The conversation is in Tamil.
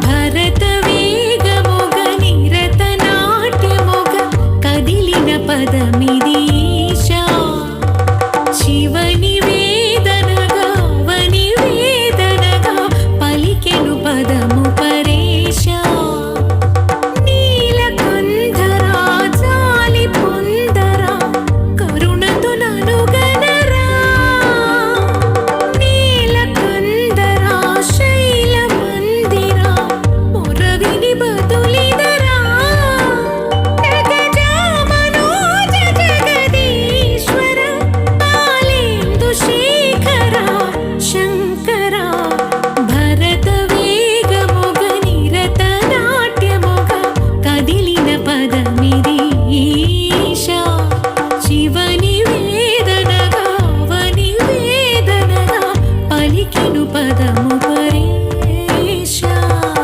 ಭರತವೇಗ ಮೊಗ ನಿರತ ನಾಟ್ಯ ಮೊಗ ಕದಿಲಿನ ಪದ ಮಿದ పలికిను పదము.